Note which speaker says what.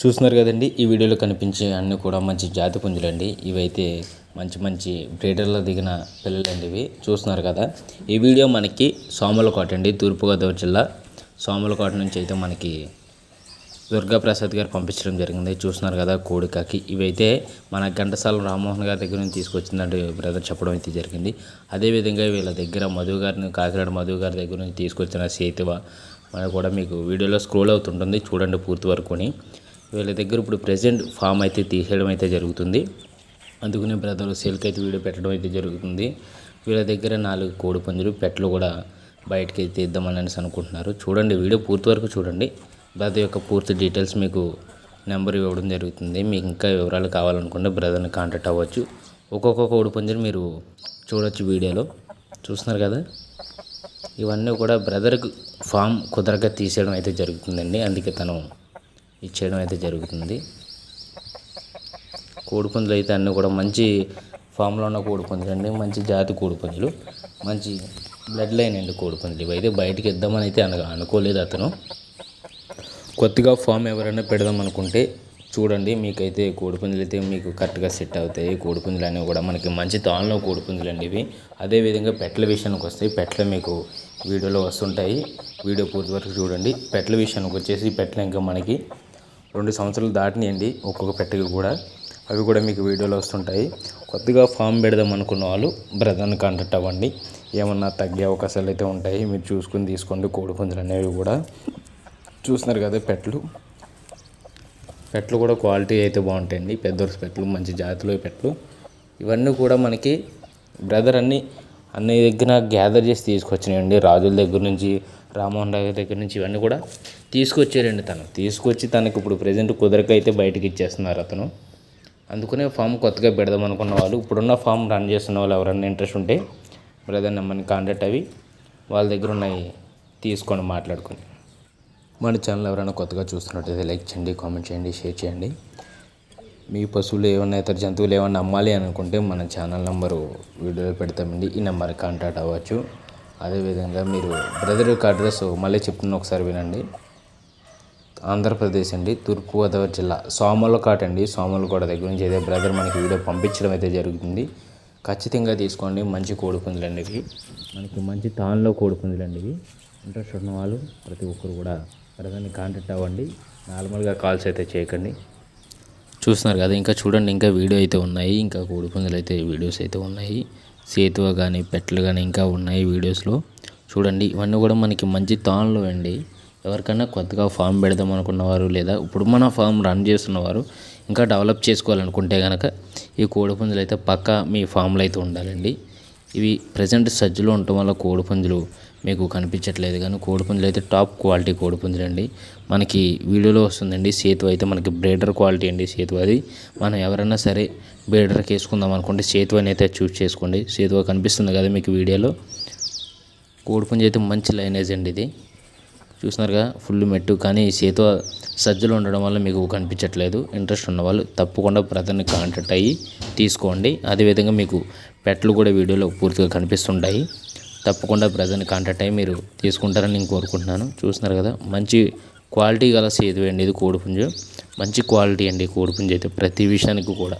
Speaker 1: చూస్తున్నారు కదండి ఈ వీడియోలో కనిపించే అన్ని కూడా మంచి జాతి పుంజులండి ఇవైతే మంచి మంచి బ్రీడర్లో దిగిన పిల్లలండి ఇవి. చూస్తున్నారు కదా ఈ వీడియో మనకి సోమలకోట అండి తూర్పుగోదావరి జిల్లా. సోమలకోట నుంచి అయితే మనకి దుర్గా ప్రసాద్ గారు పంపించడం జరిగింది. చూస్తున్నారు కదా కోడికాకి. ఇవైతే మన ఘంటసాల రామ్మోహన్ గారి దగ్గర నుంచి తీసుకొచ్చిందంటే బ్రదర్ చెప్పడం అయితే జరిగింది. అదేవిధంగా వీళ్ళ దగ్గర మధు గారిని కాకినాడ మధు గారి దగ్గర నుంచి తీసుకొచ్చిన సేతువ మనకు కూడా మీకు వీడియోలో స్క్రోల్ అవుతుంటుంది. చూడండి పూర్తి వరకుని. వీళ్ళ దగ్గర ఇప్పుడు ప్రజెంట్ ఫామ్ అయితే తీసేయడం అయితే జరుగుతుంది. అందుకనే బ్రదర్ సేల్కి అయితే వీడియో పెట్టడం అయితే జరుగుతుంది. వీళ్ళ దగ్గర నాలుగు కోడి పుంజులు పెట్టలు కూడా బయటకి అయితే తీద్దామని అనేసి అనుకుంటున్నారు. చూడండి వీడియో పూర్తి వరకు చూడండి. బ్రదర్ యొక్క పూర్తి డీటెయిల్స్ మీకు నెంబర్ ఇవ్వడం జరుగుతుంది. మీకు ఇంకా వివరాలు కావాలనుకుంటే బ్రదర్ని కాంటాక్ట్ అవ్వచ్చు. ఒక్కొక్క కోడి పుంజుని మీరు చూడొచ్చు వీడియోలో. చూస్తున్నారు కదా? ఇవన్నీ కూడా బ్రదర్కి ఫామ్ కుదరగా తీసేయడం అయితే జరుగుతుందండి. అందుకే తను ఇచ్చేయడం అయితే జరుగుతుంది. కోడిపుంజులు అయితే అన్నీ కూడా మంచి ఫామ్లో ఉన్న కోడిపుంజులు అండి. మంచి జాతి కోడిపుంజులు. మంచి బ్లడ్ లైన్ అండి కోడిపుంజులు ఇవి. అయితే బయటికి ఇద్దామని అయితే అనగా అనుకోలేదు అతను. కొత్తగా ఫామ్ ఎవరైనా పెడదాం అనుకుంటే చూడండి. మీకైతే కోడిపుంజులు అయితే మీకు కరెక్ట్గా సెట్ అవుతాయి. కోడిపుంజులు అనేవి కూడా మనకి మంచి తాళ్ళలో కోడిపుంజులు అండి ఇవి. అదేవిధంగా పెట్టల విషయానికి వస్తాయి పెట్టలు మీకు వీడియోలో వస్తుంటాయి. వీడియో పూర్తి వరకు చూడండి. పెట్టల విషయానికి వచ్చేసి పెట్టలు ఇంకా మనకి రెండు సంవత్సరాలు దాటినాయండి ఒక్కొక్క పెట్టకి కూడా. అవి కూడా మీకు వీడియోలో వస్తుంటాయి. కొద్దిగా ఫామ్ పెడదాం అనుకున్న వాళ్ళు బ్రదర్ని కాంటాక్ట్ అవ్వండి. ఏమన్నా తగ్గే అవకాశాలు అయితే ఉంటాయి. మీరు చూసుకుని తీసుకోండి. కోడి పుంజులు అనేవి కూడా. చూస్తున్నారు కదా పెట్లు పెట్లు కూడా క్వాలిటీ అయితే బాగుంటాయండి. పెద్ద పెట్లు మంచి జాతిలో పెట్లు ఇవన్నీ కూడా మనకి బ్రదర్ అన్ని అన్ని దగ్గర గ్యాదర్ చేసి తీసుకొచ్చినాయండి. రాజుల దగ్గర నుంచి రామ్మోహన్ రావు దగ్గర నుంచి ఇవన్నీ కూడా తీసుకొచ్చారండి తను. తీసుకొచ్చి తనకి ఇప్పుడు ప్రజెంట్ కుదరక అయితే బయటకి ఇచ్చేస్తున్నారు అతను. అందుకనే ఫామ్ కొత్తగా పెడదాం అనుకున్న వాళ్ళు ఇప్పుడున్న ఫామ్ రన్ చేస్తున్న వాళ్ళు ఎవరైనా ఇంట్రెస్ట్ ఉంటే బ్రదర్ నెంబర్ని కాంటాక్ట్ అవి వాళ్ళ దగ్గర ఉన్నాయి తీసుకొని మాట్లాడుకొని. మన ఛానల్ ఎవరైనా కొత్తగా చూస్తున్నట్టయితే లైక్ చేయండి కామెంట్ చేయండి షేర్ చేయండి. మీ పశువులు ఏమన్నా ఇతర జంతువులు ఏమన్నా అమ్మాలి అనుకుంటే మన ఛానల్ నెంబరు వీడియోలో పెడతామండి. ఈ నెంబర్కి కాంటాక్ట్ అవ్వచ్చు. అదేవిధంగా మీరు బ్రదర్ యొక్క అడ్రస్ మళ్ళీ చెప్తున్న ఒకసారి వినండి. ఆంధ్రప్రదేశ్ అండి తూర్పుగోదావరి జిల్లా సోమలకాట్ అండి. సోమలకోట దగ్గర నుంచి అయితే బ్రదర్ మనకి వీడియో పంపించడం అయితే జరుగుతుంది. ఖచ్చితంగా తీసుకోండి మంచి కోడిపుంజులు అండి ఇవి. మనకి మంచి తాన్లో కోడిపుంజులు అండి ఇవి. ఇంట్రెస్ట్ ఉన్న వాళ్ళు ప్రతి ఒక్కరు కూడా బ్రదర్ని కాంటాక్ట్ అవ్వండి. నార్మల్గా కాల్స్ అయితే చేయకండి. చూస్తున్నారు కదా ఇంకా చూడండి ఇంకా వీడియో అయితే ఉన్నాయి ఇంకా కోడిపుంజులు అయితే వీడియోస్ అయితే ఉన్నాయి. సేతువ కానీ పెట్టలు కానీ ఇంకా ఉన్నాయి వీడియోస్లో. చూడండి ఇవన్నీ కూడా మనకి మంచి తాన్లు అండి. ఎవరికైనా కొత్తగా ఫామ్ పెడదాం అనుకున్నవారు లేదా ఇప్పుడు మన ఫామ్ రన్ చేస్తున్నవారు ఇంకా డెవలప్ చేసుకోవాలనుకుంటే కనుక ఈ కోడిపుంజులు అయితే పక్కా మీ ఫామ్లో అయితే ఉండాలండి. ఇవి ప్రజెంట్ సజ్జలో ఉండటం వల్ల కోడిపుంజులు మీకు కనిపించట్లేదు కానీ కోడిపుంజులు అయితే టాప్ క్వాలిటీ కోడిపుంజులు అండి. మనకి వీడియోలో వస్తుందండి సేతు అయితే మనకి బ్రేడర్ క్వాలిటీ అండి సేతు అది. మనం ఎవరైనా సరే బ్రేడర్కి వేసుకుందాం అనుకుంటే సేతు అని అయితే చూస్ చేసుకోండి. సేతు కనిపిస్తుంది కదా మీకు వీడియోలో. కోడిపుంజు అయితే మంచి లైనేజ్ అండి ఇది. చూసినారుగా ఫుల్ మెట్టు కానీ సేతు సజ్జలు ఉండడం వల్ల మీకు కనిపించట్లేదు. ఇంట్రెస్ట్ ఉన్నవాళ్ళు తప్పకుండా బ్రదర్ని కాంటాక్ట్ అయ్యి తీసుకోండి. అదేవిధంగా మీకు పెట్టలు కూడా వీడియోలో పూర్తిగా కనిపిస్తుంటాయి. తప్పకుండా ప్రజెంట్ కాంటాక్ట్ అయ్యి మీరు తీసుకుంటారని నేను కోరుకుంటున్నాను. చూస్తున్నారు కదా మంచి క్వాలిటీ గల సేతు అండి ఇది కోడిపుంజు. మంచి క్వాలిటీ అండి కోడిపుంజు అయితే ప్రతి విషయానికి కూడా.